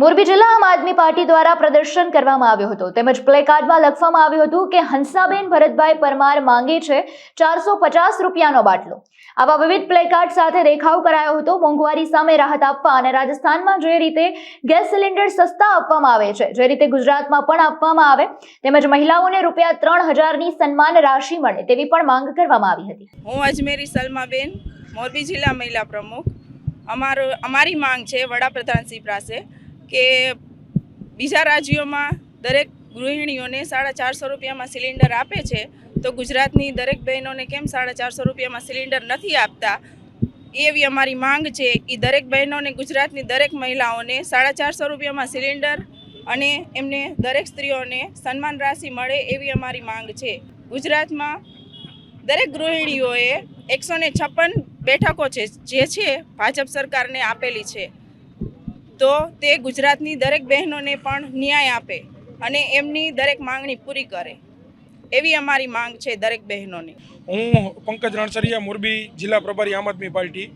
મોરબી જિલ્લા આમ આદમી પાર્ટી દ્વારા પ્રદર્શન કરવામાં આવ્યું હતું. તેમજ પ્લેકાર્ડમાં લખવામાં આવ્યું હતું કે હંસાબેન ભરતભાઈ પરમાર માંગે છે ચારસો પચાસ રૂપિયાનો બાટલો. આવા વિવિધ પ્લેકાર્ડ સાથે દેખાવ કરાયો હતો. મોંઘવારી સામે રાહત આપવા અને રાજસ્થાનમાં જે રીતે ગેસ સિલિન્ડર સસ્તા આપવામાં આવે છે, જે રીતે ગુજરાતમાં પણ આપવામાં આવે, તેમજ મહિલાઓને રૂપિયા ત્રણ હજારની સન્માન રાશિ મળે તેવી પણ માંગ કરવામાં આવી હતી. હું અજમેરી સલમાબેન, મોરબી જિલ્લા મહિલા પ્રમુખ. અમારો, અમારી માંગ છે વડાપ્રધાનશ્રી પાસે કે બીજા રાજ્યોમાં દરેક ગૃહિણીઓને સાડા ચારસો રૂપિયામાં સિલિન્ડર આપે છે, તો ગુજરાતની દરેક બહેનોને કેમ સાડા ચારસો રૂપિયામાં સિલિન્ડર નથી આપતા? એવી અમારી માંગ છે. એ દરેક બહેનોને, ગુજરાતની દરેક મહિલાઓને સાડા ચારસો રૂપિયામાં સિલિન્ડર અને એમને દરેક સ્ત્રીઓને સન્માન રાશિ મળે એવી અમારી માંગ છે. ગુજરાતમાં દરેક ગૃહિણીઓએ એકસો છપ્પન બેઠકો છે, જે છે ભાજપ સરકારને આપેલી છે. તો તે ગુજરાતની દરેક બહેનોને પણ ન્યાય આપે અને એમની દરેક માંગણી પૂરી કરે. એવી અમારી માંગ છે દરેક બહેનોની. હું પંકજ રણસરિયા, મોરબી જિલ્લા પ્રભારી આમ આદમી પાર્ટી.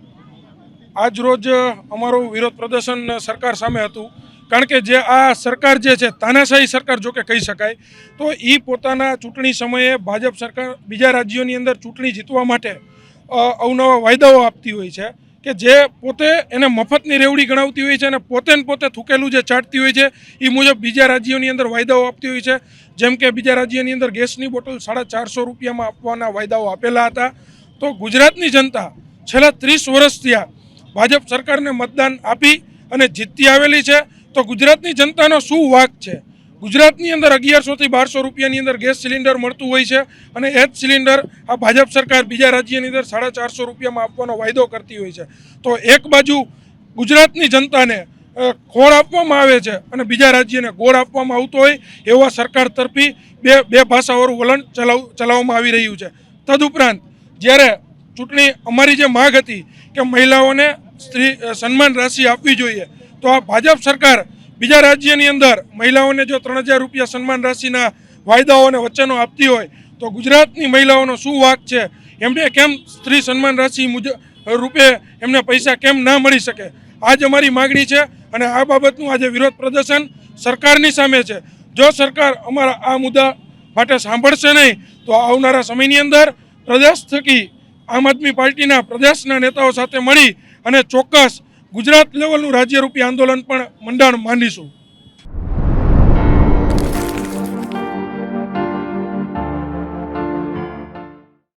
આજ રોજ અમારું વિરોધ પ્રદર્શન સરકાર સામે હતું. કારણ કે જે આ સરકાર જે છે, તાનાશાહી સરકાર જો કે કહી શકાય, તો એ પોતાના ચૂંટણી સમયે ભાજપ સરકાર બીજા રાજ્યોની અંદર ચૂંટણી જીતવા માટે અવનવા વાયદાઓ આપતી હોય છે. કે જે પોતે એને મફતની રેવડી ગણાવતી હોય છે અને પોતે પોતે થૂકેલું જે ચાટતી હોય છે એ મુજબ બીજા રાજ્યોની અંદર વાયદાઓ આપતી હોય છે. જેમ કે બીજા રાજ્યની અંદર ગેસની બોટલ સાડા ચારસો રૂપિયામાં આપવાના વાયદાઓ આપેલા હતા. તો ગુજરાતની જનતા છેલ્લા ત્રીસ વર્ષ થયા ભાજપ સરકારને મતદાન આપી અને જીતતી આવેલી છે. તો ગુજરાતની જનતાનો શું વાક છે? ગુજરાતની અંદર અગિયારસોથી બારસો રૂપિયાની અંદર ગેસ સિલિન્ડર મળતું હોય છે અને એ જ સિલિન્ડર આ ભાજપ સરકાર બીજા રાજ્યની અંદર સાડા ચારસો રૂપિયામાં આપવાનો વાયદો કરતી હોય છે. તો એક બાજુ ગુજરાતની જનતાને ખોળ આપવામાં આવે છે અને બીજા રાજ્યને ગોળ આપવામાં આવતો હોય એવા સરકાર તરફી બે બે ભાષાવાળું વલણ ચલાવ, ચલાવવામાં આવી રહ્યું છે. તદુપરાંત જ્યારે ચૂંટણી અમારી જે માગ હતી કે મહિલાઓને સ્ત્રી સન્માન રાશિ આપવી જોઈએ, તો આ ભાજપ સરકાર બીજા રાજ્યની અંદર મહિલાઓને જો ત્રણ હજાર રૂપિયા સન્માન રાશિના વાયદાઓ અને વચનો આપતી હોય, તો ગુજરાતની મહિલાઓનો શું વાક છે? એમને કેમ સ્ત્રી સન્માન રાશિ મુજબ રૂપે એમને પૈસા કેમ ના મળી શકે? આજ અમારી માગણી છે અને આ બાબતનું આજે વિરોધ પ્રદર્શન સરકારની સામે છે. જો સરકાર અમારા આ મુદ્દા માટે સાંભળશે નહીં, તો આવનારા સમયની અંદર પ્રદેશ થકી આમ આદમી પાર્ટીના પ્રદેશના નેતાઓ સાથે મળી અને ચોક્કસ ગુજરાત લેવલનું રાજ્યરૂપી આંદોલન પણ મંડાણ માંડીશું.